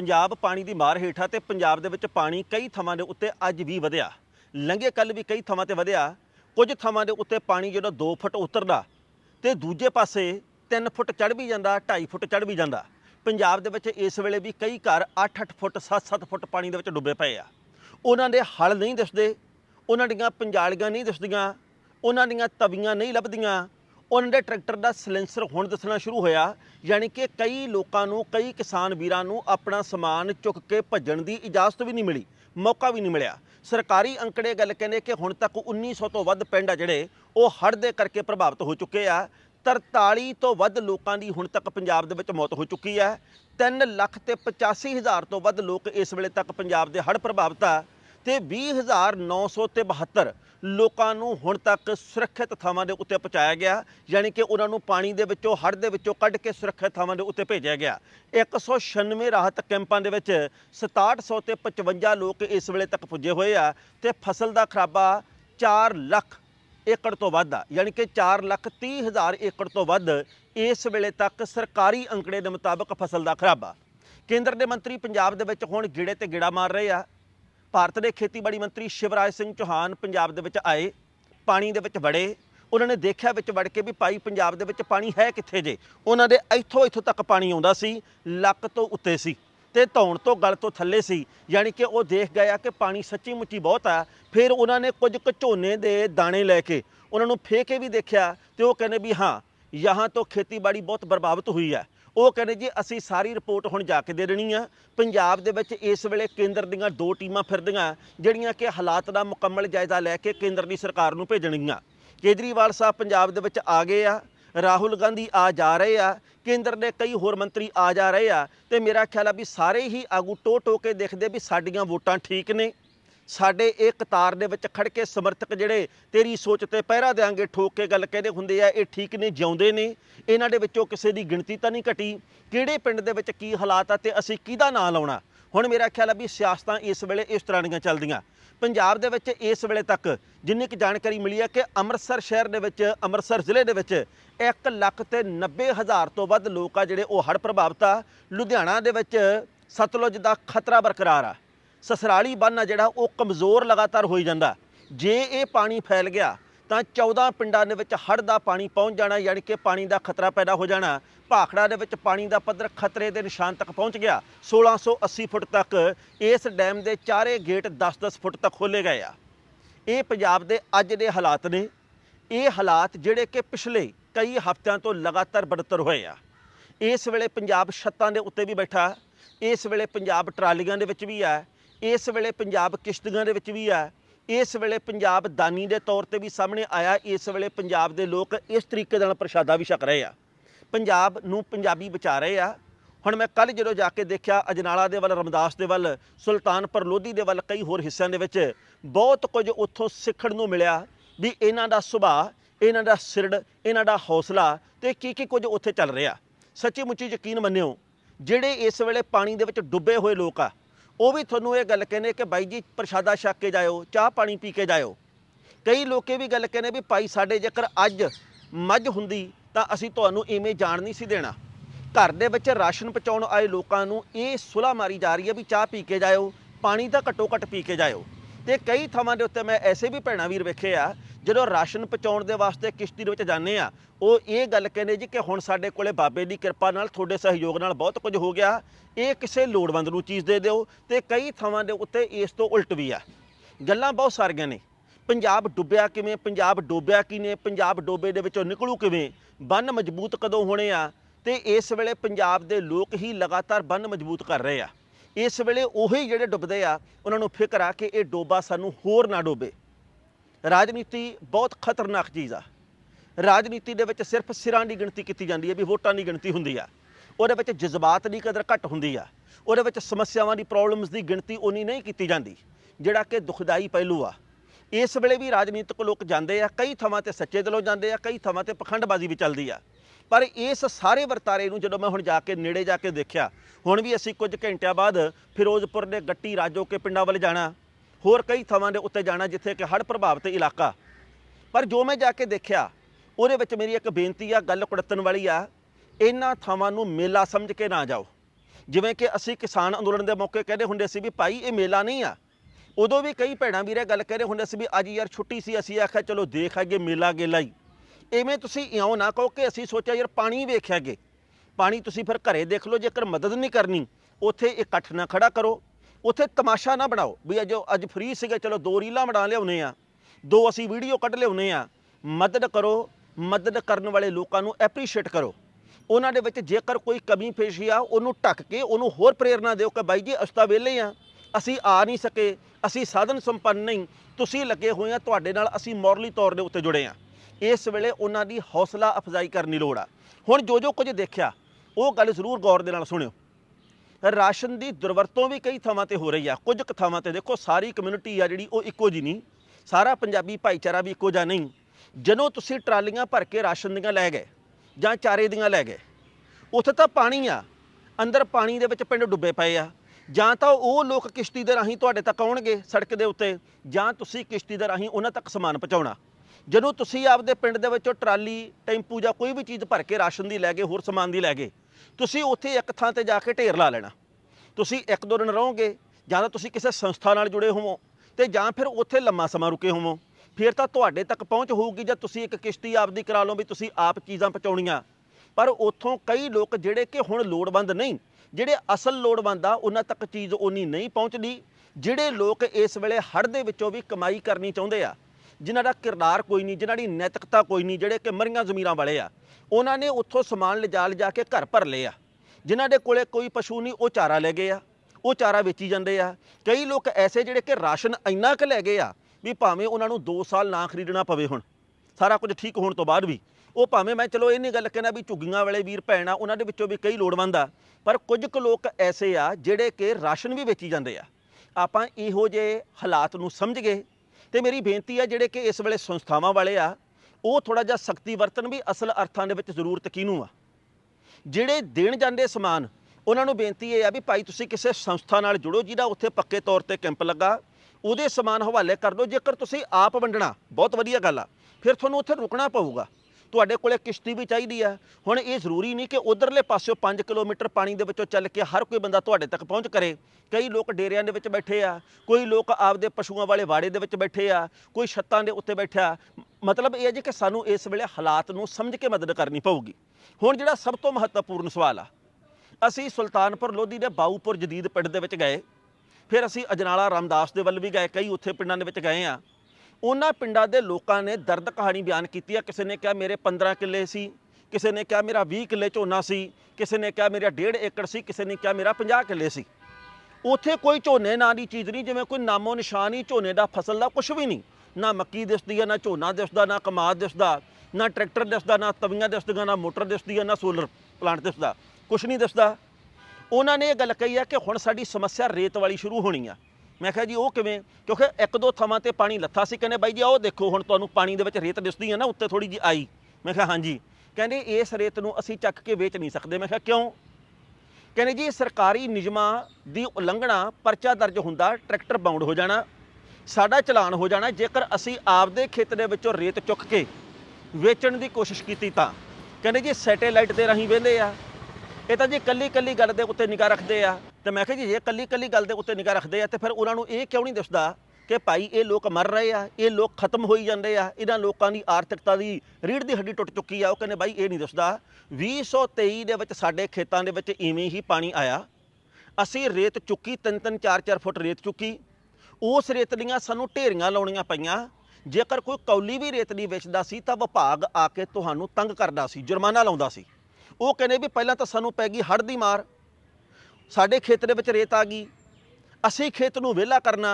ਪੰਜਾਬ ਪਾਣੀ ਦੀ ਮਾਰ ਹੇਠਾਂ ਤੇ ਪੰਜਾਬ ਦੇ ਵਿੱਚ ਪਾਣੀ ਕਈ ਥਾਵਾਂ ਦੇ ਉੱਤੇ ਅੱਜ ਵੀ ਵਧਿਆ। ਲੰਘੇ ਕੱਲ ਵੀ ਕਈ ਥਾਵਾਂ ਤੇ ਵਧਿਆ। ਕੁਝ ਥਾਵਾਂ ਦੇ ਉੱਤੇ ਪਾਣੀ ਜਦੋਂ 2 ਫੁੱਟ ਉਤਰਦਾ ਤੇ ਦੂਜੇ ਪਾਸੇ 3 ਫੁੱਟ ਚੜ ਵੀ ਜਾਂਦਾ 2.5 ਫੁੱਟ ਚੜ ਵੀ ਜਾਂਦਾ। ਪੰਜਾਬ ਦੇ ਵਿੱਚ ਇਸ ਵੇਲੇ ਵੀ ਕਈ ਘਰ 8-8 ਫੁੱਟ 7-7 ਫੁੱਟ ਪਾਣੀ ਦੇ ਵਿੱਚ ਡੁੱਬੇ ਪਏ ਆ। ਉਹਨਾਂ ਦੇ ਹਲ ਨਹੀਂ ਦਿਸਦੇ, ਉਹਨਾਂ ਦੀਆਂ ਪੰਜਾਲੀਆਂ ਨਹੀਂ ਦਿਸਦੀਆਂ, ਉਹਨਾਂ ਦੀਆਂ ਤਵੀਆਂ ਨਹੀਂ ਲੱਭਦੀਆਂ ਉਹਨਾਂ ਦੇ ਟਰੈਕਟਰ ਦਾ ਸਿਲੈਂਸਰ ਹੁਣ ਦੱਸਣਾ ਸ਼ੁਰੂ ਹੋਇਆ, ਯਾਨੀ ਕਿ ਕਈ ਲੋਕਾਂ ਨੂੰ, ਕਈ ਕਿਸਾਨ ਵੀਰਾਂ ਨੂੰ ਆਪਣਾ ਸਮਾਨ ਚੁੱਕ ਕੇ ਭੱਜਣ ਦੀ ਇਜਾਜ਼ਤ ਵੀ ਨਹੀਂ ਮਿਲੀ, ਮੌਕਾ ਵੀ ਨਹੀਂ ਮਿਲਿਆ। ਸਰਕਾਰੀ ਅੰਕੜੇ ਗੱਲ ਕਹਿੰਦੇ ਕਿ ਹੁਣ ਤੱਕ 1900 ਤੋਂ ਵੱਧ ਪਿੰਡ ਆ ਜਿਹੜੇ, ਉਹ ਹੜ੍ਹ ਦੇ ਕਰਕੇ ਪ੍ਰਭਾਵਿਤ ਹੋ ਚੁੱਕੇ ਆ। 43 ਤੋਂ ਵੱਧ ਲੋਕਾਂ ਦੀ ਹੁਣ ਤੱਕ ਪੰਜਾਬ ਦੇ ਵਿੱਚ ਮੌਤ ਹੋ ਚੁੱਕੀ ਹੈ। 3 ਲੱਖ ਤੇ 85 ਹਜ਼ਾਰ ਤੋਂ ਵੱਧ ਲੋਕ ਇਸ ਵੇਲੇ ਤੱਕ ਪੰਜਾਬ ਦੇ ਹੜ੍ਹ ਪ੍ਰਭਾਵਿਤ ਆ। ਤੇ 20900 ਤੇ 72 ਲੋਕਾਂ ਨੂੰ ਹੁਣ ਤੱਕ ਸੁਰੱਖਿਅਤ ਥਾਵਾਂ ਦੇ ਉੱਤੇ ਪਹੁੰਚਾਇਆ ਗਿਆ, ਯਾਨੀ ਕਿ ਉਹਨਾਂ ਨੂੰ ਪਾਣੀ ਦੇ ਵਿੱਚੋਂ, ਹੜ੍ਹ ਦੇ ਵਿੱਚੋਂ ਕੱਢ ਕੇ ਸੁਰੱਖਿਅਤ ਥਾਵਾਂ ਦੇ ਉੱਤੇ ਭੇਜਿਆ ਗਿਆ। 196 ਰਾਹਤ ਕੈਂਪਾਂ ਦੇ ਵਿੱਚ 6700 ਤੇ 55 ਲੋਕ ਇਸ ਵੇਲੇ ਤੱਕ ਪੁੱਜੇ ਹੋਏ ਆ ਤੇ ਫਸਲ ਦਾ ਖਰਾਬਾ 4 ਲੱਖ ਏਕੜ ਤੋਂ ਵੱਧ ਆ, ਯਾਨੀ ਕਿ 4 ਲੱਖ 30 ਹਜ਼ਾਰ ਏਕੜ ਤੋਂ ਵੱਧ ਇਸ ਵੇਲੇ ਤੱਕ ਸਰਕਾਰੀ ਅੰਕੜੇ ਦੇ ਮੁਤਾਬਕ ਫਸਲ ਦਾ ਖਰਾਬਾ। ਕੇਂਦਰ ਦੇ ਮੰਤਰੀ ਪੰਜਾਬ ਦੇ ਵਿੱਚ ਹੁਣ ਗਿੜੇ ਤੇ ਗਿੜਾ ਮਾਰ ਰਹੇ ਆ। ਭਾਰਤ ਦੇ ਖੇਤੀਬਾੜੀ ਮੰਤਰੀ ਸ਼ਿਵਰਾਜ ਸਿੰਘ ਚੌਹਾਨ ਪੰਜਾਬ ਦੇ ਵਿੱਚ ਆਏ, ਪਾਣੀ ਦੇ ਵਿੱਚ ਵੜੇ। ਉਹਨਾਂ ਨੇ ਦੇਖਿਆ ਵਿੱਚ ਵੜ ਕੇ ਵੀ ਭਾਈ ਪੰਜਾਬ ਦੇ ਵਿੱਚ ਪਾਣੀ ਹੈ ਕਿੱਥੇ ਜੇ? ਉਹਨਾਂ ਦੇ ਇੱਥੋਂ ਇੱਥੋਂ ਤੱਕ ਪਾਣੀ ਆਉਂਦਾ ਸੀ, ਲੱਕ ਤੋਂ ਉੱਤੇ ਸੀ ਤੇ ਧੌਣ ਤੋਂ ਗਲ ਤੋਂ ਥੱਲੇ ਸੀ। ਯਾਨੀ ਕਿ ਉਹ ਦੇਖ ਗਿਆ ਕਿ ਪਾਣੀ ਸੱਚੀ ਮੁੱਚੀ ਬਹੁਤ ਆ। ਫਿਰ ਉਹਨਾਂ ਨੇ ਕੁਝ ਕੁ ਝੋਨੇ ਦੇ ਦਾਣੇ ਲੈ ਕੇ ਉਹਨਾਂ ਨੂੰ ਫੇਕ ਕੇ ਵੀ ਦੇਖਿਆ ਤੇ ਉਹ ਕਹਿੰਦੇ ਵੀ ਹਾਂ, ਯਹਾਂ ਤੋਂ ਖੇਤੀਬਾੜੀ ਬਹੁਤ ਬਰਬਾਦਤ ਹੋਈ ਹੈ। ਉਹ ਕਹਿੰਦੇ ਜੀ, ਅਸੀਂ ਸਾਰੀ ਰਿਪੋਰਟ ਹੁਣ ਜਾ ਕੇ ਦੇ ਦੇਣੀ ਆ। ਪੰਜਾਬ ਦੇ ਵਿੱਚ ਇਸ ਵੇਲੇ ਕੇਂਦਰ ਦੀਆਂ ਦੋ ਟੀਮਾਂ ਫਿਰਦੀਆਂ, ਜਿਹੜੀਆਂ ਕਿ ਹਾਲਾਤ ਦਾ ਮੁਕੰਮਲ ਜਾਇਜ਼ਾ ਲੈ ਕੇ ਕੇਂਦਰ ਦੀ ਸਰਕਾਰ ਨੂੰ ਭੇਜਣਗੀਆਂ। ਕੇਜਰੀਵਾਲ ਸਾਹਿਬ ਪੰਜਾਬ ਦੇ ਵਿੱਚ ਆ ਗਏ ਆ, ਰਾਹੁਲ ਗਾਂਧੀ ਆ ਜਾ ਰਹੇ ਆ, ਕੇਂਦਰ ਦੇ ਕਈ ਹੋਰ ਮੰਤਰੀ ਆ ਜਾ ਰਹੇ ਆ, ਤੇ ਮੇਰਾ ਖਿਆਲ ਆ ਵੀ ਸਾਰੇ ਹੀ ਆਗੂ ਟੋ ਟੋ ਕੇ ਦੇਖਦੇ ਵੀ ਸਾਡੀਆਂ ਵੋਟਾਂ ਠੀਕ ਨੇ। ਸਾਡੇ ਇਹ ਕਤਾਰ ਦੇ ਵਿੱਚ ਖੜ ਕੇ ਸਮਰਥਕ ਜਿਹੜੇ ਤੇਰੀ ਸੋਚ ਤੇ ਪਹਿਰਾ ਦੇਾਂਗੇ ਠੋਕ ਕੇ ਗੱਲ ਕਹਿੰਦੇ ਹੁੰਦੇ ਆ, ਇਹ ਠੀਕ ਨੇ ਜਿਉਂਦੇ ਨੇ। ਇਹਨਾਂ ਦੇ ਵਿੱਚੋਂ ਕਿਸੇ ਦੀ ਗਿਣਤੀ ਤਾਂ ਨਹੀਂ ਘਟੀ। ਕਿਹੜੇ ਪਿੰਡ ਦੇ ਵਿੱਚ ਕੀ ਹਾਲਾਤ ਆ ਤੇ ਅਸੀਂ ਕਿਹਦਾ ਨਾਂ ਲਾਉਣਾ? ਹੁਣ ਮੇਰਾ ਖਿਆਲ ਆ ਵੀ ਸਿਆਸਤਾਂ ਇਸ ਵੇਲੇ ਇਸ ਤਰ੍ਹਾਂ ਦੀਆਂ ਚੱਲਦੀਆਂ। ਪੰਜਾਬ ਦੇ ਵਿੱਚ ਇਸ ਵੇਲੇ ਤੱਕ ਜਿੰਨੀ ਕੁ ਜਾਣਕਾਰੀ ਮਿਲੀ ਹੈ ਕਿ ਅੰਮ੍ਰਿਤਸਰ ਸ਼ਹਿਰ ਦੇ ਵਿੱਚ, ਅੰਮ੍ਰਿਤਸਰ ਜ਼ਿਲ੍ਹੇ ਦੇ ਵਿੱਚ 1 ਲੱਖ ਤੇ 90 ਹਜ਼ਾਰ ਤੋਂ ਵੱਧ ਲੋਕ ਆ ਜਿਹੜੇ ਉਹ ਹੜ੍ਹ ਪ੍ਰਭਾਵਿਤ ਆ। ਲੁਧਿਆਣਾ ਦੇ ਵਿੱਚ ਸਤਲੁਜ ਦਾ ਖਤਰਾ ਬਰਕਰਾਰ ਆ। ਸਸਰਾਲੀ ਬੰਨ ਆ ਜਿਹੜਾ, ਉਹ ਕਮਜ਼ੋਰ ਲਗਾਤਾਰ ਹੋਈ ਜਾਂਦਾ। ਜੇ ਇਹ ਪਾਣੀ ਫੈਲ ਗਿਆ, ਤਾਂ 14 ਪਿੰਡਾਂ ਦੇ ਵਿੱਚ ਹੜ੍ਹ ਦਾ ਪਾਣੀ ਪਹੁੰਚ ਜਾਣਾ, ਯਾਨੀ ਕਿ ਪਾਣੀ ਦਾ ਖਤਰਾ ਪੈਦਾ ਹੋ ਜਾਣਾ। ਭਾਖੜਾ ਦੇ ਵਿੱਚ ਪਾਣੀ ਦਾ ਪੱਧਰ ਖਤਰੇ ਦੇ ਨਿਸ਼ਾਨ ਤੱਕ ਪਹੁੰਚ ਗਿਆ। 1680 ਫੁੱਟ ਤੱਕ ਇਸ ਡੈਮ ਦੇ ਚਾਰੇ ਗੇਟ 10-10 ਫੁੱਟ ਤੱਕ ਖੋਲੇ ਗਏ ਆ। ਇਹ ਪੰਜਾਬ ਦੇ ਅੱਜ ਦੇ ਹਾਲਾਤ ਨੇ। ਇਹ ਹਾਲਾਤ ਜਿਹੜੇ ਕਿ ਪਿਛਲੇ ਕਈ ਹਫ਼ਤਿਆਂ ਤੋਂ ਲਗਾਤਾਰ ਬਦਤਰ ਹੋਏ ਆ। ਇਸ ਵੇਲੇ ਪੰਜਾਬ ਛੱਤਾਂ ਦੇ ਉੱਤੇ ਵੀ ਬੈਠਾ, ਇਸ ਵੇਲੇ ਪੰਜਾਬ ਟਰਾਲੀਆਂ ਦੇ ਵਿੱਚ ਵੀ ਆ ਇਸ ਵੇਲੇ ਪੰਜਾਬ ਕਿਸ਼ਤੀਆਂ ਦੇ ਵਿੱਚ ਵੀ ਆ। ਇਸ ਵੇਲੇ ਪੰਜਾਬ ਦਾਨੀ ਦੇ ਤੌਰ ਤੇ ਵੀ ਸਾਹਮਣੇ ਆਇਆ। ਇਸ ਵੇਲੇ ਪੰਜਾਬ ਦੇ ਲੋਕ ਇਸ ਤਰੀਕੇ ਨਾਲ ਪ੍ਰਸ਼ਾਦਾ ਵੀ ਛਕ ਰਹੇ ਆ। ਪੰਜਾਬ ਨੂੰ ਪੰਜਾਬੀ ਬਚਾ ਰਹੇ ਆ। ਹੁਣ ਮੈਂ ਕੱਲ ਜਦੋਂ ਜਾ ਕੇ ਦੇਖਿਆ, ਅਜਨਾਲਾ ਦੇ ਵੱਲ, ਰਮਦਾਸ ਦੇ ਵੱਲ, ਸੁਲਤਾਨਪੁਰ ਲੋਧੀ ਦੇ ਵੱਲ, ਕਈ ਹੋਰ ਹਿੱਸਿਆਂ ਦੇ ਵਿੱਚ ਬਹੁਤ ਕੁਝ ਉੱਥੋਂ ਸਿੱਖਣ ਨੂੰ ਮਿਲਿਆ ਵੀ ਇਹਨਾਂ ਦਾ ਸੁਭਾਅ, ਇਹਨਾਂ ਦਾ ਸਿਰੜ, ਇਹਨਾਂ ਦਾ ਹੌਸਲਾ ਤੇ ਕੀ ਕੀ ਕੁਝ ਉੱਥੇ ਚੱਲ ਰਿਹਾ। ਸੱਚੀ ਮੁੱਚੀ ਯਕੀਨ ਮੰਨਿਓ, ਜਿਹੜੇ ਇਸ ਵੇਲੇ ਪਾਣੀ ਦੇ ਵਿੱਚ ਡੁੱਬੇ ਹੋਏ ਲੋਕ ਆ ਉਹ ਵੀ ਤੁਹਾਨੂੰ ਇਹ ਗੱਲ ਕਹਿੰਦੇ ਕਿ ਬਾਈ ਜੀ ਪ੍ਰਸ਼ਾਦਾ ਛਕ ਕੇ ਜਾਇਓ, ਚਾਹ ਪਾਣੀ ਪੀ ਕੇ ਜਾਇਓ। ਕਈ ਲੋਕੇ ਵੀ ਗੱਲ ਕਹਿੰਦੇ ਵੀ ਭਾਈ ਸਾਡੇ ਜੇਕਰ ਅੱਜ ਮੱਝ ਹੁੰਦੀ ਤਾਂ ਅਸੀਂ ਤੁਹਾਨੂੰ ਇਵੇਂ ਜਾਣ ਨਹੀਂ ਸੀ ਦੇਣਾ। ਘਰ ਦੇ ਵਿੱਚ ਰਾਸ਼ਨ ਪਹੁੰਚਾਉਣ ਆਏ ਲੋਕਾਂ ਨੂੰ ਇਹ ਸੁਲਾ ਮਾਰੀ ਜਾ ਰਹੀ ਹੈ ਵੀ ਚਾਹ ਪੀ ਕੇ ਜਾਇਓ, ਪਾਣੀ ਤਾਂ ਘੱਟੋ ਘੱਟ ਪੀ ਕੇ ਜਾਇਓ। ਤੇ ਕਈ ਥਾਵਾਂ ਦੇ ਉੱਤੇ ਮੈਂ ਐਸੇ ਵੀ ਭੈਣਾਂ ਵੀਰ ਵੇਖੇ ਆ ਜਦੋਂ ਰਾਸ਼ਨ ਪਹੁੰਚਾਉਣ ਦੇ ਵਾਸਤੇ ਕਿਸ਼ਤੀ ਦੇ ਵਿੱਚ ਜਾਂਦੇ ਆ, ਉਹ ਇਹ ਗੱਲ ਕਹਿੰਦੇ ਜੀ ਕਿ ਹੁਣ ਸਾਡੇ ਕੋਲੇ ਬਾਬੇ ਦੀ ਕਿਰਪਾ ਨਾਲ, ਤੁਹਾਡੇ ਸਹਿਯੋਗ ਨਾਲ ਬਹੁਤ ਕੁਝ ਹੋ ਗਿਆ। ਇਹ ਕਿਸੇ ਲੋੜਵੰਦ ਨੂੰ ਚੀਜ਼ ਦੇ ਦਿਓ ਤੇ ਕਈ ਥਾਵਾਂ ਦੇ ਉੱਤੇ ਇਸ ਤੋਂ ਉਲਟ ਵੀ ਆ। ਗੱਲਾਂ ਬਹੁਤ ਸਾਰੀਆਂ ਨੇ। ਪੰਜਾਬ ਡੁੱਬਿਆ ਕਿਵੇਂ, ਪੰਜਾਬ ਡੋਬਿਆ ਕਿਨੇ ਪੰਜਾਬ ਡੋਬੇ ਦੇ ਵਿੱਚੋਂ ਨਿਕਲੂ ਕਿਵੇਂ, ਬੰਨ ਮਜ਼ਬੂਤ ਕਦੋਂ ਹੋਣੇ ਆ? ਤੇ ਇਸ ਵੇਲੇ ਪੰਜਾਬ ਦੇ ਲੋਕ ਹੀ ਲਗਾਤਾਰ ਬੰਨ ਮਜ਼ਬੂਤ ਕਰ ਰਹੇ ਆ। ਇਸ ਵੇਲੇ ਉਹੀ ਜਿਹੜੇ ਡੁੱਬਦੇ ਆ, ਉਹਨਾਂ ਨੂੰ ਫਿਕਰ ਆ ਕਿ ਇਹ ਡੋਬਾ ਸਾਨੂੰ ਹੋਰ ਨਾ ਡੋਬੇ। ਰਾਜਨੀਤੀ ਬਹੁਤ ਖਤਰਨਾਕ ਚੀਜ਼ ਆ। ਰਾਜਨੀਤੀ ਦੇ ਵਿੱਚ ਸਿਰਫ ਸਿਰਾਂ ਦੀ ਗਿਣਤੀ ਕੀਤੀ ਜਾਂਦੀ ਹੈ ਵੀ ਵੋਟਾਂ ਦੀ ਗਿਣਤੀ ਹੁੰਦੀ ਆ। ਉਹਦੇ ਵਿੱਚ ਜਜ਼ਬਾਤ ਦੀ ਕਦਰ ਘੱਟ ਹੁੰਦੀ ਆ। ਉਹਦੇ ਵਿੱਚ ਸਮੱਸਿਆਵਾਂ ਦੀ ਪ੍ਰੋਬਲਮਸ ਦੀ ਗਿਣਤੀ ਉਨੀ ਨਹੀਂ ਕੀਤੀ ਜਾਂਦੀ, ਜਿਹੜਾ ਕਿ ਦੁਖਦਾਈ ਪਹਿਲੂ ਆ। ਇਸ ਵੇਲੇ ਵੀ ਰਾਜਨੀਤਿਕ ਲੋਕ ਜਾਂਦੇ ਆ, ਕਈ ਥਾਵਾਂ ਤੇ ਸੱਚੇ ਦਿਲੋਂ ਜਾਂਦੇ ਆ, ਕਈ ਥਾਵਾਂ ਤੇ ਪਖੰਡਬਾਜ਼ੀ ਵੀ ਚੱਲਦੀ ਆ। ਪਰ ਇਸ ਸਾਰੇ ਵਰਤਾਰੇ ਨੂੰ ਜਦੋਂ ਮੈਂ ਹੁਣ ਜਾ ਕੇ ਨੇੜੇ ਜਾ ਕੇ ਦੇਖਿਆ, ਹੁਣ ਵੀ ਅਸੀਂ ਕੁਝ ਘੰਟਿਆਂ ਬਾਅਦ ਫਿਰੋਜ਼ਪੁਰ ਦੇ ਗੱਟੀ ਰਾਜੋ ਕੇ ਪਿੰਡਾਂ ਵੱਲ ਜਾਣਾ ਹੋਰ ਕਈ ਥਾਵਾਂ ਦੇ ਉੱਤੇ ਜਾਣਾ ਜਿੱਥੇ ਕਿ ਹੜ੍ਹ ਪ੍ਰਭਾਵਿਤ ਇਲਾਕਾ। ਪਰ ਜੋ ਮੈਂ ਜਾ ਕੇ ਦੇਖਿਆ, ਉਹਦੇ ਵਿੱਚ ਮੇਰੀ ਇੱਕ ਬੇਨਤੀ ਆ, ਗੱਲ ਕੁੜੱਤਣ ਵਾਲੀ ਆ, ਇਹਨਾਂ ਥਾਵਾਂ ਨੂੰ ਮੇਲਾ ਸਮਝ ਕੇ ਨਾ ਜਾਓ। ਜਿਵੇਂ ਕਿ ਅਸੀਂ ਕਿਸਾਨ ਅੰਦੋਲਨ ਦੇ ਮੌਕੇ ਕਹਿੰਦੇ ਹੁੰਦੇ ਸੀ ਵੀ ਭਾਈ ਇਹ ਮੇਲਾ ਨਹੀਂ ਆ। ਉਦੋਂ ਵੀ ਕਈ ਭੈਣਾਂ ਵੀਰੇ ਗੱਲ ਕਹਿੰਦੇ ਹੁੰਦੇ ਸੀ ਵੀ ਅੱਜ ਯਾਰ ਛੁੱਟੀ ਸੀ, ਅਸੀਂ ਆਖਿਆ ਚਲੋ ਦੇਖ ਆਈਏ ਮੇਲਾ ਗੇਲਾ ਹੀ। ਐਵੇਂ ਤੁਸੀਂ ਇਉਂ ਨਾ ਕਹੋ ਕਿ ਅਸੀਂ ਸੋਚਿਆ ਯਾਰ ਪਾਣੀ ਵੇਖਿਆਗੇ। ਪਾਣੀ ਤੁਸੀਂ ਫਿਰ ਘਰੇ ਦੇਖ ਲਓ, ਜੇਕਰ ਮਦਦ ਨਹੀਂ ਕਰਨੀ, ਉੱਥੇ ਇਕੱਠ ਨਾ ਖੜਾ ਕਰੋ। ਉੱਥੇ ਤਮਾਸ਼ਾ ਨਾ ਬਣਾਓ ਵੀ ਅੱਜ ਅੱਜ ਫ੍ਰੀ ਸੀਗੇ, ਚਲੋ ਦੋ ਰੀਲਾਂ ਬਣਾ ਲਿਆਉਨੇ ਆ, ਦੋ ਅਸੀਂ ਵੀਡੀਓ ਕੱਢ ਲਿਆਉਨੇ ਆ। ਮਦਦ ਕਰੋ, ਮਦਦ ਕਰਨ ਵਾਲੇ ਲੋਕਾਂ ਨੂੰ ਐਪਰੀਸ਼ੀਏਟ ਕਰੋ। ਉਹਨਾਂ ਦੇ ਵਿੱਚ ਜੇਕਰ ਕੋਈ ਕਮੀ ਪੇਸ਼ੀ ਆ, ਉਹਨੂੰ ਢੱਕ ਕੇ ਉਹਨੂੰ ਹੋਰ ਪ੍ਰੇਰਣਾ ਦਿਓ ਕਿ ਬਾਈ ਜੀ, ਅਸੀਂ ਤਾਂ ਵਿਹਲੇ ਆ। ਅਸੀਂ ਆ ਨਹੀਂ ਸਕੇ, ਅਸੀਂ ਸਾਧਨ ਸੰਪੰਨ ਨਹੀਂ। ਤੁਸੀਂ ਲੱਗੇ ਹੋਏ ਆ, ਤੁਹਾਡੇ ਨਾਲ ਅਸੀਂ ਮੋਰਲੀ ਤੌਰ ਦੇ ਉੱਤੇ ਜੁੜੇ ਆ। ਇਸ ਵੇਲੇ ਉਹਨਾਂ ਦੀ ਹੌਸਲਾ ਅਫਜ਼ਾਈ ਕਰਨੀ ਲੋੜ ਆ। ਹੁਣ ਜੋ ਜੋ ਕੁਝ ਦੇਖਿਆ, ਉਹ ਗੱਲ ਜ਼ਰੂਰ ਗੌਰ ਦੇ ਨਾਲ ਸੁਣਿਓ। ਰਾਸ਼ਨ ਦੀ ਦੁਰਵਰਤੋਂ ਵੀ ਕਈ ਥਾਵਾਂ ਤੇ ਹੋ ਰਹੀ ਆ। ਕੁਝ ਕੁ ਥਾਵਾਂ ਤੇ ਦੇਖੋ, ਸਾਰੀ ਕਮਿਊਨਿਟੀ ਆ ਜਿਹੜੀ, ਉਹ ਇੱਕੋ ਜੀ ਨਹੀਂ। ਸਾਰਾ ਪੰਜਾਬੀ ਭਾਈਚਾਰਾ ਵੀ ਇੱਕੋ ਜਿਹਾ ਨਹੀਂ। ਜਦੋਂ ਤੁਸੀਂ ਟਰਾਲੀਆਂ ਭਰ ਕੇ ਰਾਸ਼ਨ ਦੀਆਂ ਲੈ ਗਏ, ਜਾਂ ਚਾਰੇ ਦੀਆਂ ਲੈ ਗਏ, ਉੱਥੇ ਤਾਂ ਪਾਣੀ ਆ। ਅੰਦਰ ਪਾਣੀ ਦੇ ਵਿੱਚ ਪਿੰਡ ਡੁੱਬੇ ਪਏ ਆ। ਜਾਂ ਤਾਂ ਉਹ ਲੋਕ ਕਿਸ਼ਤੀ ਦੇ ਰਾਹੀਂ ਤੁਹਾਡੇ ਤੱਕ ਆਉਣਗੇ ਸੜਕ ਦੇ ਉੱਤੇ, ਜਾਂ ਤੁਸੀਂ ਕਿਸ਼ਤੀ ਦੇ ਰਾਹੀਂ ਉਹਨਾਂ ਤੱਕ ਸਮਾਨ ਪਹੁੰਚਾਉਣਾ। ਜਦੋਂ ਤੁਸੀਂ ਆਪਦੇ ਪਿੰਡ ਦੇ ਵਿੱਚੋਂ ਟਰਾਲੀ, ਟੈਂਪੂ ਜਾਂ ਕੋਈ ਵੀ ਚੀਜ਼ ਭਰ ਕੇ ਰਾਸ਼ਨ ਦੀ ਲੈ ਗਏ, ਹੋਰ ਸਮਾਨ ਦੀ ਲੈ ਗਏ ਤੁਸੀਂ ਉੱਥੇ ਇੱਕ ਥਾਂ ਤੇ ਜਾ ਕੇ ਢੇਰ ਲਾ ਲੈਣਾ। ਤੁਸੀਂ ਇੱਕ ਦੋ ਦਿਨ ਰਹੋਗੇ, ਜਾਂ ਤਾਂ ਤੁਸੀਂ ਕਿਸੇ ਸੰਸਥਾ ਨਾਲ ਜੁੜੇ ਹੋਵੋ, ਤੇ ਜਾਂ ਫਿਰ ਉੱਥੇ ਲੰਮਾ ਸਮਾਂ ਰੁਕੇ ਹੋਵੋ। ਫਿਰ ਤਾਂ ਤੁਹਾਡੇ ਤੱਕ ਪਹੁੰਚ ਹੋਊਗੀ ਜਾਂ ਤੁਸੀਂ ਇੱਕ ਕਿਸ਼ਤੀ ਆਪਦੀ ਕਰਾ ਲਓ ਵੀ ਤੁਸੀਂ ਆਪ ਚੀਜ਼ਾਂ ਪਹੁੰਚਾਉਣੀਆਂ। ਪਰ ਉੱਥੋਂ ਕਈ ਲੋਕ ਜਿਹੜੇ ਕਿ ਹੁਣ ਲੋੜਵੰਦ ਨਹੀਂ, ਜਿਹੜੇ ਅਸਲ ਲੋੜਵੰਦ ਆ, ਉਹਨਾਂ ਤੱਕ ਚੀਜ਼ ਉਨੀ ਨਹੀਂ ਪਹੁੰਚਦੀ, ਜਿਹੜੇ ਲੋਕ ਇਸ ਵੇਲੇ ਹੜ੍ਹ ਦੇ ਵਿੱਚੋਂ ਵੀ ਕਮਾਈ ਕਰਨੀ ਚਾਹੁੰਦੇ ਆ। ਜਿਨ੍ਹਾਂ ਦਾ ਕਿਰਦਾਰ ਕੋਈ ਨਹੀਂ, ਜਿਨ੍ਹਾਂ ਦੀ ਨੈਤਿਕਤਾ ਕੋਈ ਨਹੀਂ, ਜਿਹੜੇ ਕਿ ਮਰੀਆਂ ਜ਼ਮੀਰਾਂ ਵਾਲੇ ਆ, ਉਹਨਾਂ ਨੇ ਉੱਥੋਂ ਸਮਾਨ ਲਿਜਾ ਲਿਜਾ ਕੇ ਘਰ ਭਰ ਲਏ ਆ। ਜਿਨ੍ਹਾਂ ਦੇ ਕੋਲੇ ਕੋਈ ਪਸ਼ੂ ਨਹੀਂ, ਉਹ ਚਾਰਾ ਲੈ ਗਏ ਆ, ਉਹ ਚਾਰਾ ਵੇਚੀ ਜਾਂਦੇ ਆ। ਕਈ ਲੋਕ ਐਸੇ ਜਿਹੜੇ ਕਿ ਰਾਸ਼ਨ ਇੰਨਾ ਕੁ ਲੈ ਗਏ ਆ ਵੀ ਭਾਵੇਂ ਉਹਨਾਂ ਨੂੰ 2 ਸਾਲ ਨਾ ਖਰੀਦਣਾ ਪਵੇ ਹੁਣ, ਸਾਰਾ ਕੁਝ ਠੀਕ ਹੋਣ ਤੋਂ ਬਾਅਦ ਵੀ। ਉਹ ਭਾਵੇਂ ਮੈਂ, ਚਲੋ, ਇਹ ਨਹੀਂ ਗੱਲ ਕਹਿਣਾ ਵੀ ਝੁੱਗੀਆਂ ਵਾਲੇ ਵੀਰ ਭੈਣ ਆ, ਉਹਨਾਂ ਦੇ ਵਿੱਚੋਂ ਵੀ ਕਈ ਲੋੜਵੰਦ ਆ, ਪਰ ਕੁਝ ਕੁ ਲੋਕ ਐਸੇ ਆ ਜਿਹੜੇ ਕਿ ਰਾਸ਼ਨ ਵੀ ਵੇਚੀ ਜਾਂਦੇ ਆ। ਆਪਾਂ ਇਹੋ ਜਿਹੇ ਹਾਲਾਤ ਨੂੰ ਸਮਝ ਗਏ ਤੇ ਮੇਰੀ ਬੇਨਤੀ ਆ ਜਿਹੜੇ ਕਿ ਇਸ ਵੇਲੇ ਸੰਸਥਾਵਾਂ ਵਾਲੇ ਆ, ਉਹ ਥੋੜਾ ਜਿਹਾ ਸਖਤੀ ਵਰਤਨ ਵੀ ਅਸਲ ਅਰਥਾਂ ਦੇ ਵਿੱਚ ਜ਼ਰੂਰਤ ਕਿਹਨੂੰ ਆ? ਜਿਹੜੇ ਦੇਣ ਜਾਂਦੇ ਸਮਾਨ, ਉਹਨਾਂ ਨੂੰ ਬੇਨਤੀ ਇਹ ਆ ਵੀ ਭਾਈ ਤੁਸੀਂ ਕਿਸੇ ਸੰਸਥਾ ਨਾਲ ਜੁੜੋ ਜਿਹਦਾ ਉੱਥੇ ਪੱਕੇ ਤੌਰ ਤੇ ਕੈਂਪ ਲੱਗਾ, ਉਹਦੇ ਸਮਾਨ ਹਵਾਲੇ ਕਰ ਦਿਓ, ਜੇਕਰ ਤੁਸੀਂ ਆਪ ਵੰਡਣਾ, ਬਹੁਤ ਵਧੀਆ ਗੱਲ ਆ, ਫਿਰ ਤੁਹਾਨੂੰ ਉੱਥੇ ਰੁਕਣਾ ਪਊਗਾ। ਤੁਹਾਡੇ ਕੋਲੇ ਕਿਸ਼ਤੀ ਵੀ ਚਾਹੀਦੀ ਆ। ਹੁਣ ਇਹ ਜ਼ਰੂਰੀ ਨਹੀਂ ਕਿ ਉਧਰਲੇ ਪਾਸਿਓਂ 5 ਕਿਲੋਮੀਟਰ ਪਾਣੀ ਦੇ ਵਿੱਚੋਂ ਚੱਲ ਕੇ ਹਰ ਕੋਈ ਬੰਦਾ ਤੁਹਾਡੇ ਤੱਕ ਪਹੁੰਚ ਕਰੇ। ਕਈ ਲੋਕ ਡੇਰਿਆਂ ਦੇ ਵਿੱਚ ਬੈਠੇ ਆ, ਕੋਈ ਲੋਕ ਆਪਦੇ ਪਸ਼ੂਆਂ ਵਾਲੇ ਵਾੜੇ ਦੇ ਵਿੱਚ ਬੈਠੇ ਆ, ਕੋਈ ਛੱਤਾਂ ਦੇ ਉੱਤੇ ਬੈਠਾ। ਮਤਲਬ ਇਹ ਹੈ ਜੀ ਕਿ ਸਾਨੂੰ ਇਸ ਵੇਲੇ ਹਾਲਾਤ ਨੂੰ ਸਮਝ ਕੇ ਮਦਦ ਕਰਨੀ ਪਊਗੀ। ਹੁਣ ਜਿਹੜਾ ਸਭ ਤੋਂ ਮਹੱਤਵਪੂਰਨ ਸਵਾਲ ਆ, ਅਸੀਂ ਸੁਲਤਾਨਪੁਰ ਲੋਧੀ ਦੇ ਬਾਊਪੁਰ ਜਦੀਦ ਪਿੰਡ ਦੇ ਵਿੱਚ ਗਏ। ਫਿਰ ਅਸੀਂ ਅਜਨਾਲਾ ਰਾਮਦਾਸ ਦੇ ਵੱਲ ਵੀ ਗਏ, ਕਈ ਉੱਥੇ ਪਿੰਡਾਂ ਦੇ ਵਿੱਚ ਗਏ ਆ। ਉਹਨਾਂ ਪਿੰਡਾਂ ਦੇ ਲੋਕਾਂ ਨੇ ਦਰਦ ਕਹਾਣੀ ਬਿਆਨ ਕੀਤੀ ਆ ਕਿਸੇ ਨੇ ਕਿਹਾ ਮੇਰੇ 15 ਕਿੱਲੇ ਸੀ, ਕਿਸੇ ਨੇ ਕਿਹਾ ਮੇਰਾ 20 ਕਿੱਲੇ ਝੋਨਾ ਸੀ, ਕਿਸੇ ਨੇ ਕਿਹਾ ਮੇਰਾ 1.5 ਏਕੜ ਸੀ, ਕਿਸੇ ਨੇ ਕਿਹਾ ਮੇਰਾ 50 ਕਿੱਲੇ ਸੀ। ਉੱਥੇ ਕੋਈ ਝੋਨੇ ਨਾਂ ਦੀ ਚੀਜ਼ ਨਹੀਂ, ਜਿਵੇਂ ਕੋਈ ਨਾਮੋ ਨਿਸ਼ਾਨ ਹੀ ਝੋਨੇ ਦਾ ਫਸਲ ਦਾ ਕੁਝ ਵੀ ਨਹੀਂ। ਨਾ ਮੱਕੀ ਦਿਸਦੀ ਆ ਨਾ ਝੋਨਾ ਦਿਸਦਾ, ਨਾ ਕਮਾਦ ਦਿਸਦਾ, ਨਾ ਟਰੈਕਟਰ ਦਿਸਦਾ, ਨਾ ਤਵੀਆਂ ਦਿਸਦੀਆਂ, ਨਾ ਮੋਟਰ ਦਿਸਦੀ ਆ ਨਾ ਸੋਲਰ ਪਲਾਂਟ ਦਿਸਦਾ ਕੁਝ ਨਹੀਂ ਦਿਸਦਾ। ਉਹਨਾਂ ਨੇ ਇਹ ਗੱਲ ਕਹੀ ਆ ਕਿ ਹੁਣ ਸਾਡੀ ਸਮੱਸਿਆ ਰੇਤ ਵਾਲੀ ਸ਼ੁਰੂ ਹੋਣੀ ਆ। ਮੈਂ ਕਿਹਾ ਜੀ ਉਹ ਕਿਵੇਂ? ਕਿਉਂਕਿ ਇੱਕ ਦੋ ਥਾਵਾਂ ਤੇ ਪਾਣੀ ਲੱਥਾ ਸੀ ਕਹਿੰਦੇ, ਬਾਈ ਜੀ ਉਹ ਦੇਖੋ, ਹੁਣ ਤੁਹਾਨੂੰ ਪਾਣੀ ਦੇ ਵਿੱਚ ਰੇਤ ਦਿਸਦੀ ਹੈ ਨਾ, ਉੱਤੇ ਥੋੜੀ ਜੀ ਆਈ। ਮੈਂ ਕਿਹਾ, ਹਾਂਜੀ। ਕਹਿੰਦੇ, ਇਸ ਰੇਤ ਨੂੰ ਅਸੀਂ ਚੱਕ ਕੇ ਵੇਚ ਨਹੀਂ ਸਕਦੇ। ਮੈਂ ਕਿਹਾ, ਕਿਉਂ? ਕਹਿੰਦੇ ਜੀ, ਸਰਕਾਰੀ ਨਿਯਮਾਂ ਦੀ ਉਲੰਘਣਾ ਪਰਚਾ ਦਰਜ ਹੁੰਦਾ, ਟਰੈਕਟਰ ਬਾਉਂਡ ਹੋ ਜਾਣਾ, ਸਾਡਾ ਚਲਾਨ ਹੋ ਜਾਣਾ, ਜੇਕਰ ਅਸੀਂ ਆਪਦੇ ਖੇਤ ਦੇ ਵਿੱਚੋਂ ਰੇਤ ਚੁੱਕ ਕੇ ਵੇਚਣ ਦੀ ਕੋਸ਼ਿਸ਼ ਕੀਤੀ ਤਾਂ। ਕਹਿੰਦੇ ਜੀ, ਸੈਟੇਲਾਈਟ ਦੇ ਰਾਹੀਂ ਵੇਂਦੇ ਆ। ਇਹ ਤਾਂ ਜੀ ਕੱਲੀ ਕੱਲੀ ਗੱਲ ਦੇ ਉੱਤੇ ਨਿਗਾਹ ਰੱਖਦੇ ਆ। ਤੇ ਮੈਂ ਕਿਹਾ ਜੀ ਜੇ ਕੱਲੀ ਕੱਲੀ ਗੱਲ ਦੇ ਉੱਤੇ ਨਿਗਾਹ ਰੱਖਦੇ ਆ ਤੇ ਫਿਰ ਉਹਨਾਂ ਨੂੰ ਇਹ ਕਿਉਂ ਨਹੀਂ ਦਿਸਦਾ ਕਿ ਭਾਈ ਇਹ ਲੋਕ ਮਰ ਰਹੇ ਆ, ਇਹ ਲੋਕ ਖਤਮ ਹੋਈ ਜਾਂਦੇ ਆ, ਇਹਨਾਂ ਲੋਕਾਂ ਦੀ ਆਰਥਿਕਤਾ ਦੀ ਰੀੜ ਦੀ ਹੱਡੀ ਟੁੱਟ ਚੁੱਕੀ ਆ, ਉਹ ਕਹਿੰਦੇ ਬਾਈ ਇਹ ਨਹੀਂ ਦਿਸਦਾ। 2023 ਦੇ ਵਿੱਚ ਸਾਡੇ ਖੇਤਾਂ ਦੇ ਵਿੱਚ ਇਵੇਂ ਹੀ ਪਾਣੀ ਆਇਆ। ਅਸੀਂ ਰੇਤ ਚੁੱਕੀ ਤਿੰਨ ਤਿੰਨ ਚਾਰ ਚਾਰ ਫੁੱਟ ਰੇਤ ਚੁੱਕੀ। ਉਸ ਰੇਤ ਦੀਆਂ ਸਾਨੂੰ ਢੇਰੀਆਂ ਲਾਉਣੀਆਂ ਪਈਆਂ। ਜੇਕਰ ਕੋਈ ਕੌਲੀ ਵੀ ਰੇਤ ਦੀ ਵੇਚਦਾ ਸੀ, ਤਾਂ ਵਿਭਾਗ ਆ ਕੇ ਤੁਹਾਨੂੰ ਤੰਗ ਕਰਦਾ ਸੀ, ਜੁਰਮਾਨਾ ਲਾਉਂਦਾ ਸੀ। ਉਹ ਕਹਿੰਦੇ ਵੀ ਪਹਿਲਾਂ ਤਾਂ ਸਾਨੂੰ ਪੈ ਗਈ ਹੜ੍ਹ ਦੀ ਮਾਰ। ਸਾਡੇ ਖੇਤ ਦੇ ਵਿੱਚ ਰੇਤ ਆ ਗਈ। ਅਸੀਂ ਖੇਤ ਨੂੰ ਵਿਹਲਾ ਕਰਨਾ,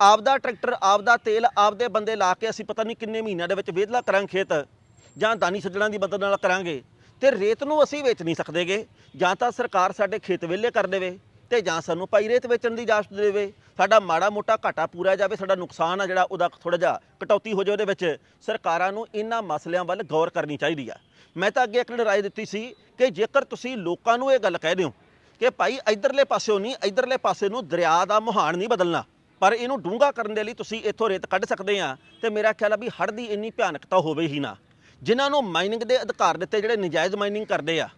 ਆਪਦਾ ਟਰੈਕਟਰ, ਆਪਦਾ ਤੇਲ, ਆਪਦੇ ਬੰਦੇ ਲਾ ਕੇ ਅਸੀਂ ਪਤਾ ਨਹੀਂ ਕਿੰਨੇ ਮਹੀਨਿਆਂ ਦੇ ਵਿੱਚ ਵਿਹਲਾ ਕਰਾਂਗੇ ਖੇਤ, ਜਾਂ ਦਾਨੀ ਸੱਜਣਾ ਦੀ ਮਦਦ ਨਾਲ ਕਰਾਂਗੇ। ਤੇ ਰੇਤ ਨੂੰ ਅਸੀਂ ਵੇਚ ਨਹੀਂ ਸਕਦੇਗੇ, ਜਾਂ ਤਾਂ ਸਰਕਾਰ ਸਾਡੇ ਖੇਤ ਵਿਹਲੇ ਕਰ ਦੇਵੇ, ਤੇ ਜਾਂ ਸਾਨੂੰ ਭਾਈ ਰੇਤ ਵੇਚਣ ਦੀ ਇਜਾਜ਼ਤ ਦੇਵੇ। ਸਾਡਾ ਮਾੜਾ ਮੋਟਾ ਘਾਟਾ ਪੂਰਾ ਜਾਵੇ, ਸਾਡਾ ਨੁਕਸਾਨ ਆ ਜਿਹੜਾ ਉਹਦਾ ਥੋੜਾ ਜਿਹਾ ਕਟੌਤੀ ਹੋ ਜਾਵੇ ਉਹਦੇ ਵਿੱਚ। ਸਰਕਾਰਾਂ ਨੂੰ ਇਹਨਾਂ ਮਸਲਿਆਂ ਵੱਲ ਗੌਰ ਕਰਨੀ ਚਾਹੀਦੀ ਆ। ਮੈਂ ਤਾਂ ਅੱਗੇ ਇੱਕ ਰਾਏ ਦਿੱਤੀ ਸੀ ਕਿ ਜੇਕਰ ਤੁਸੀਂ ਲੋਕਾਂ ਨੂੰ ਇਹ ਗੱਲ ਕਹਿ ਦਿਓ ਕਿ ਭਾਈ ਇਧਰਲੇ ਪਾਸਿਓਂ ਨਹੀਂ, ਇਧਰਲੇ ਪਾਸੇ ਨੂੰ ਦਰਿਆ ਦਾ ਮੁਹਾਨ ਨਹੀਂ ਬਦਲਣਾ। ਪਰ ਇਹਨੂੰ ਡੂੰਘਾ ਕਰਨ ਦੇ ਲਈ ਤੁਸੀਂ ਇੱਥੋਂ ਰੇਤ ਕੱਢ ਸਕਦੇ ਆ ਤੇ ਮੇਰਾ ਖਿਆਲ ਆ ਵੀ ਹੜ੍ਹ ਦੀ ਇੰਨੀ ਭਿਆਨਕਤਾ ਹੋਵੇ ਹੀ ਨਾ। ਜਿਨ੍ਹਾਂ ਨੂੰ ਮਾਈਨਿੰਗ ਦੇ ਅਧਿਕਾਰ ਦਿੱਤੇ ਜਿਹੜੇ ਨਜਾਇਜ਼ ਮਾਈਨਿੰਗ ਕਰਦੇ ਆ,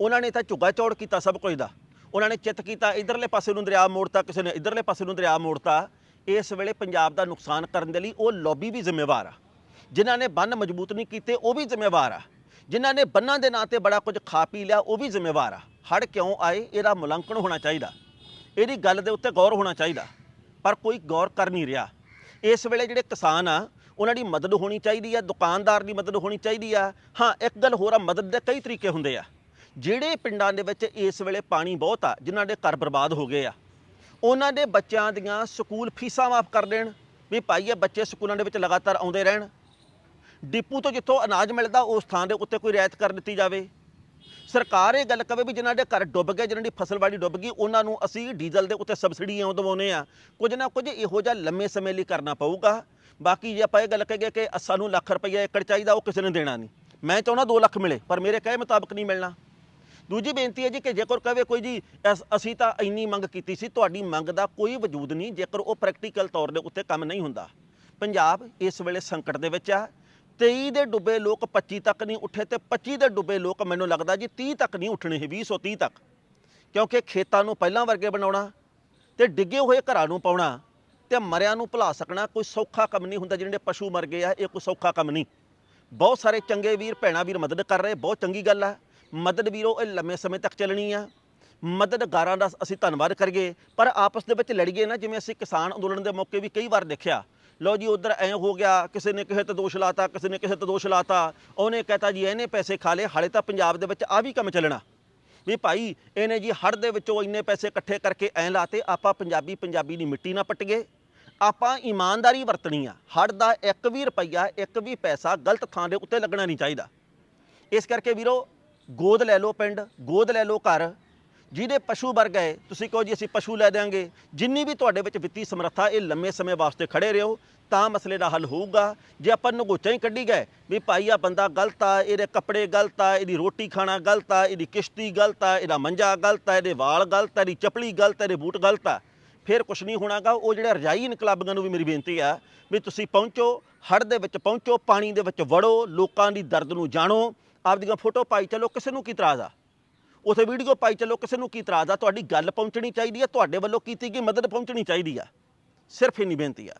ਉਹਨਾਂ ਨੇ ਤਾਂ ਝੁੱਗਾ ਚੌੜ ਕੀਤਾ ਸਭ ਕੁਝ ਦਾ। ਉਹਨਾਂ ਨੇ ਚਿੱਤ ਕੀਤਾ ਇਧਰਲੇ ਪਾਸੇ ਨੂੰ ਦਰਿਆ ਮੋੜਤਾ, ਕਿਸੇ ਨੇ ਇਧਰਲੇ ਪਾਸੇ ਨੂੰ ਦਰਿਆ ਮੋੜਤਾ। ਇਸ ਵੇਲੇ ਪੰਜਾਬ ਦਾ ਨੁਕਸਾਨ ਕਰਨ ਦੇ ਲਈ ਉਹ ਲੌਬੀ ਵੀ ਜ਼ਿੰਮੇਵਾਰ ਆ। ਜਿਨ੍ਹਾਂ ਨੇ ਬੰਨ ਮਜ਼ਬੂਤ ਨਹੀਂ ਕੀਤੇ, ਉਹ ਵੀ ਜ਼ਿੰਮੇਵਾਰ ਆ। ਜਿਨ੍ਹਾਂ ਨੇ ਬੰਨਾਂ ਦੇ ਨਾਂ ਤੇ ਬੜਾ ਕੁਝ ਖਾ ਪੀ ਲਿਆ, ਉਹ ਵੀ ਜ਼ਿੰਮੇਵਾਰ ਆ। ਹੜ ਕਿਉਂ ਆਏ, ਇਹਦਾ ਮੁਲਾਂਕਣ ਹੋਣਾ ਚਾਹੀਦਾ। ਇਹਦੀ ਗੱਲ ਦੇ ਉੱਤੇ ਗੌਰ ਹੋਣਾ ਚਾਹੀਦਾ। ਪਰ ਕੋਈ ਗੌਰ ਕਰ ਨਹੀਂ ਰਿਹਾ। ਇਸ ਵੇਲੇ ਜਿਹੜੇ ਕਿਸਾਨ ਆ, ਉਹਨਾਂ ਦੀ ਮਦਦ ਹੋਣੀ ਚਾਹੀਦੀ ਆ, ਦੁਕਾਨਦਾਰ ਦੀ ਮਦਦ ਹੋਣੀ ਚਾਹੀਦੀ ਆ। ਹਾਂ, ਇੱਕ ਗੱਲ ਹੋਰ ਆ, ਮਦਦ ਦੇ ਕਈ ਤਰੀਕੇ ਹੁੰਦੇ ਆ। ਜਿਹੜੇ ਪਿੰਡਾਂ ਦੇ ਵਿੱਚ ਇਸ ਵੇਲੇ ਪਾਣੀ ਬਹੁਤ ਆ, ਜਿਨ੍ਹਾਂ ਦੇ ਘਰ ਬਰਬਾਦ ਹੋ ਗਏ ਆ, ਉਹਨਾਂ ਦੇ ਬੱਚਿਆਂ ਦੀਆਂ ਸਕੂਲ ਫੀਸਾਂ ਮਾਫ ਕਰ ਦੇਣ। ਵੀ ਭਾਈ ਇਹ ਬੱਚੇ ਸਕੂਲਾਂ ਦੇ ਵਿੱਚ ਲਗਾਤਾਰ ਆਉਂਦੇ ਰਹਿਣ। ਡਿਪੂ ਤੋਂ ਜਿੱਥੋਂ ਅਨਾਜ ਮਿਲਦਾ, ਉਸ ਥਾਂ ਦੇ ਉੱਤੇ ਕੋਈ ਰਿਆਇਤ ਕਰ ਦਿੱਤੀ ਜਾਵੇ। ਸਰਕਾਰ ਇਹ ਗੱਲ ਕਵੇ ਵੀ ਜਿਨ੍ਹਾਂ ਦੇ ਘਰ ਡੁੱਬ ਗਏ, ਜਿਨ੍ਹਾਂ ਦੀ ਫਸਲਬਾੜੀ ਡੁੱਬ ਗਈ, ਉਹਨਾਂ ਨੂੰ ਅਸੀਂ ਡੀਜ਼ਲ ਦੇ ਉੱਤੇ ਸਬਸਿਡੀਆਂ ਦਵਾਉਨੇ ਆ ਕੁਝ ਨਾ ਕੁਝ ਇਹੋ ਜਿਹਾ ਲੰਮੇ ਸਮੇਂ ਲਈ ਕਰਨਾ ਪਊਗਾ। ਬਾਕੀ ਜੇ ਆਪਾਂ ਇਹ ਗੱਲ ਕਹੀਏ ਕਿ ਸਾਨੂੰ ਲੱਖ ਰੁਪਈਆ ਏਕੜ ਚਾਹੀਦਾ, ਉਹ ਕਿਸੇ ਨੇ ਦੇਣਾ ਨਹੀਂ। ਮੈਂ ਚਾਹੁੰਦਾ 2 ਲੱਖ ਮਿਲੇ, ਪਰ ਮੇਰੇ ਕਹੇ ਮੁਤਾਬਕ ਨਹੀਂ ਮਿਲਣਾ। ਦੂਜੀ ਬੇਨਤੀ ਹੈ ਜੀ ਕਿ ਜੇਕਰ ਕਹੇ ਕੋਈ ਜੀ, ਅਸ- ਅਸੀਂ ਤਾਂ ਇੰਨੀ ਮੰਗ ਕੀਤੀ ਸੀ, ਤੁਹਾਡੀ ਮੰਗ ਦਾ ਕੋਈ ਵਜੂਦ ਨਹੀਂ, ਜੇਕਰ ਉਹ ਪ੍ਰੈਕਟੀਕਲ ਤੌਰ ਦੇ ਉੱਤੇ ਕੰਮ ਨਹੀਂ ਹੁੰਦਾ। ਪੰਜਾਬ ਇਸ ਵੇਲੇ ਸੰਕਟ ਦੇ ਵਿੱਚ ਆ। 23 ਦੇ ਡੁੱਬੇ ਲੋਕ 25 ਤੱਕ ਨਹੀਂ ਉੱਠੇ ਤੇ 25 ਦੇ ਡੁੱਬੇ ਲੋਕ ਮੈਨੂੰ ਲੱਗਦਾ ਜੀ 30 ਤੱਕ ਨਹੀਂ ਉੱਠਣੇ ਇਹ 2030 ਤੱਕ। ਕਿਉਂਕਿ ਖੇਤਾਂ ਨੂੰ ਪਹਿਲਾਂ ਵਰਗੇ ਬਣਾਉਣਾ ਤੇ ਡਿੱਗੇ ਹੋਏ ਘਰਾਂ ਨੂੰ ਪਾਉਣਾ ਤੇ ਮਰਿਆਂ ਨੂੰ ਭੁਲਾ ਸਕਣਾ ਕੋਈ ਸੌਖਾ ਕੰਮ ਨਹੀਂ ਹੁੰਦਾ, ਜਿਹੜੇ ਪਸ਼ੂ ਮਰ ਗਏ ਆ, ਇਹ ਕੋਈ ਸੌਖਾ ਕੰਮ ਨਹੀਂ। ਬਹੁਤ ਸਾਰੇ ਚੰਗੇ ਵੀਰ, ਭੈਣਾਂ ਵੀਰ ਮਦਦ ਕਰ ਰਹੇ, ਬਹੁਤ ਚੰਗੀ ਗੱਲ ਆ। ਮਦਦ ਵੀਰੋ, ਇਹ ਲੰਮੇ ਸਮੇਂ ਤੱਕ ਚੱਲਣੀ ਆ। ਮਦਦਗਾਰਾਂ ਦਾ ਅਸੀਂ ਧੰਨਵਾਦ ਕਰੀਏ, ਪਰ ਆਪਸ ਦੇ ਵਿੱਚ ਲੜੀਏ ਨਾ, ਜਿਵੇਂ ਅਸੀਂ ਕਿਸਾਨ ਅੰਦੋਲਨ ਦੇ ਮੌਕੇ ਵੀ ਕਈ ਵਾਰ ਦੇਖਿਆ ਲਓ ਜੀ, ਉਧਰ ਐ ਹੋ ਗਿਆ, ਕਿਸੇ ਨੇ ਕਿਸੇ ਤੇ ਦੋਸ਼ ਲਾਤਾ, ਕਿਸੇ ਨੇ ਕਿਸੇ ਤੇ ਦੋਸ਼ ਲਾਤਾ, ਉਹਨੇ ਕਹਤਾ ਜੀ, ਇਹਨੇ ਪੈਸੇ ਖਾ ਲਏ, ਹਾਲੇ ਤਾਂ ਪੰਜਾਬ ਦੇ ਵਿੱਚ ਆ ਵੀ ਕੰਮ ਚੱਲਣਾ। ਵੀ ਭਾਈ, ਇਹਨੇ ਜੀ ਹੜ ਦੇ ਵਿੱਚੋਂ ਇੰਨੇ ਪੈਸੇ ਇਕੱਠੇ ਕਰਕੇ ਐ ਲਾਤੇ, ਆਪਾਂ ਪੰਜਾਬੀ ਪੰਜਾਬੀ ਦੀ ਮਿੱਟੀ ਨਾ ਪੱਟੀਏ ਆਪਾਂ ਇਮਾਨਦਾਰੀ ਵਰਤਣੀ ਆ। ਹੜ ਦਾ ਇੱਕ ਵੀ ਰੁਪਈਆ, ਇੱਕ ਵੀ ਪੈਸਾ ਗਲਤ ਥਾਂ ਦੇ ਉੱਤੇ ਲੱਗਣਾ ਨਹੀਂ ਚਾਹੀਦਾ। ਇਸ ਕਰਕੇ ਵੀਰੋ, ਗੋਦ ਲੈ ਲਓ ਪਿੰਡ, ਗੋਦ ਲੈ ਲਓ ਘਰ। ਜਿਹਦੇ ਪਸ਼ੂ ਵਰ ਗਏ ਤੁਸੀਂ ਕਹੋ ਜੀ ਅਸੀਂ ਪਸ਼ੂ ਲੈ ਦਿਆਂਗੇ। ਜਿੰਨੀ ਵੀ ਤੁਹਾਡੇ ਵਿੱਚ ਵਿੱਤੀ ਸਮਰੱਥਾ, ਇਹ ਲੰਮੇ ਸਮੇਂ ਵਾਸਤੇ ਖੜੇ ਰਹੋ, ਤਾਂ ਮਸਲੇ ਦਾ ਹੱਲ ਹੋਊਗਾ। ਜੇ ਆਪਾਂ ਨਗੋਚਾਂ ਹੀ ਕੱਢੀ ਗਏ ਵੀ ਭਾਈ ਆ ਬੰਦਾ ਗਲਤ ਆ, ਇਹਦੇ ਕੱਪੜੇ ਗਲਤ ਆ, ਇਹਦੀ ਰੋਟੀ ਖਾਣਾ ਗਲਤ ਆ, ਇਹਦੀ ਕਿਸ਼ਤੀ ਗਲਤ ਆ, ਇਹਦਾ ਮੰਜਾ ਗਲਤ ਆ, ਇਹਦੇ ਵਾਲ ਗਲਤ ਆ, ਇਹਦੀ ਚਪਲੀ ਗਲਤ ਆ, ਇਹਦੇ ਬੂਟ ਗਲਤ ਆ, ਫਿਰ ਕੁਛ ਨਹੀਂ ਹੋਣਾਗਾ। ਉਹ ਜਿਹੜੇ ਰਜਾਈ ਇਨਕਲਾਬੀਆਂ ਨੂੰ ਵੀ ਮੇਰੀ ਬੇਨਤੀ ਆ ਵੀ ਤੁਸੀਂ ਪਹੁੰਚੋ, ਹੜ੍ਹ ਦੇ ਵਿੱਚ ਪਹੁੰਚੋ, ਪਾਣੀ ਦੇ ਵਿੱਚ ਵੜੋ, ਲੋਕਾਂ ਦੀ ਦਰਦ ਨੂੰ ਜਾਣੋ, ਆਪਦੀਆਂ ਫੋਟੋ ਪਾਈ ਚਲੋ, ਕਿਸੇ ਨੂੰ ਕੀ ਤਰਾਜ਼ ਆ? ਉਥੇ ਵੀਡੀਓ ਪਾਈ ਚਲੋ, ਕਿਸੇ ਨੂੰ ਕੀ ਇਤਰਾਜ਼ ਆ? ਤੁਹਾਡੀ ਗੱਲ ਪਹੁੰਚਣੀ ਚਾਹੀਦੀ ਹੈ ਤੁਹਾਡੇ ਵੱਲੋਂ ਕੀਤੀ ਗਈ ਮਦਦ ਪਹੁੰਚਣੀ ਚਾਹੀਦੀ ਆ। ਸਿਰਫ ਇੰਨੀ ਬੇਨਤੀ ਆ।